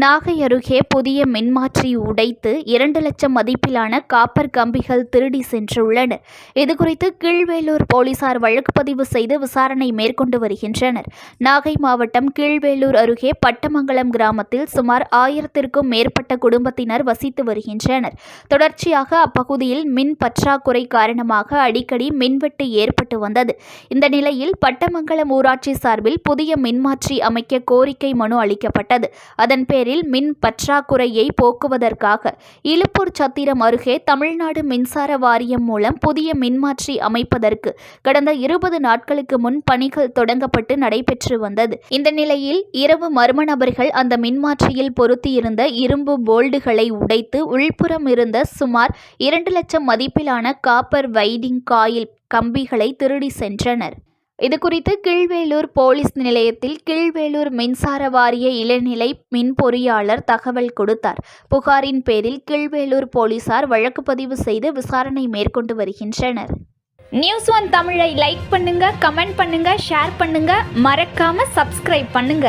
நாகை அருகே புதிய மின்மாற்றி உடைத்து இரண்டு லட்சம் மதிப்பிலான காப்பர் கம்பிகள் திருடி சென்றுள்ளனர் இதுகுறித்து கீழ்வேலூர் போலீசார் வழக்கு பதிவு செய்து விசாரணை மேற்கொண்டு வருகின்றனர். நாகை மாவட்டம் கீழ்வேலூர் அருகே பட்டமங்கலம் கிராமத்தில் சுமார் ஆயிரத்திற்கும் மேற்பட்ட குடும்பத்தினர் வசித்து வருகின்றனர். தொடர்ச்சியாக அப்பகுதியில் மின் பற்றாக்குறை காரணமாக அடிக்கடி மின்வெட்டு ஏற்பட்டு வந்தது. இந்த நிலையில் பட்டமங்கலம் ஊராட்சி சார்பில் புதிய மின்மாற்றி அமைக்க கோரிக்கை மனு அளிக்கப்பட்டது. அதன் பேரில் மின் பற்றாக்குறையை போக்குவதற்காக இலுப்பூர் சத்திரம் அருகே தமிழ்நாடு மின்சார வாரியம் மூலம் புதிய மின்மாற்றி அமைப்பதற்கு கடந்த இருபது நாட்களுக்கு முன் பணிகள் தொடங்கப்பட்டு நடைபெற்று வந்தது. இந்த நிலையில் இரவு மர்ம நபர்கள் அந்த மின்மாற்றியில் பொருத்தியிருந்த இரும்பு போல்டுகளை உடைத்து உள்புறம் இருந்த சுமார் இரண்டு லட்சம் மதிப்பிலான காப்பர் வைடிங் காயில் கம்பிகளை திருடி சென்றனர். இதுகுறித்து கீழ்வேலூர் போலீஸ் நிலையத்தில் கீழ்வேலூர் மின்சார வாரிய இளநிலை மின் பொறியாளர் தகவல் கொடுத்தார். புகாரின் பேரில் கீழ்வேலூர் போலீசார் வழக்கு பதிவு செய்து விசாரணை மேற்கொண்டு வருகின்றனர். நியூஸ் ஒன் தமிழை லைக் பண்ணுங்க கமெண்ட் பண்ணுங்க ஷேர் பண்ணுங்க. மறக்காம சப்ஸ்கிரைப் பண்ணுங்க.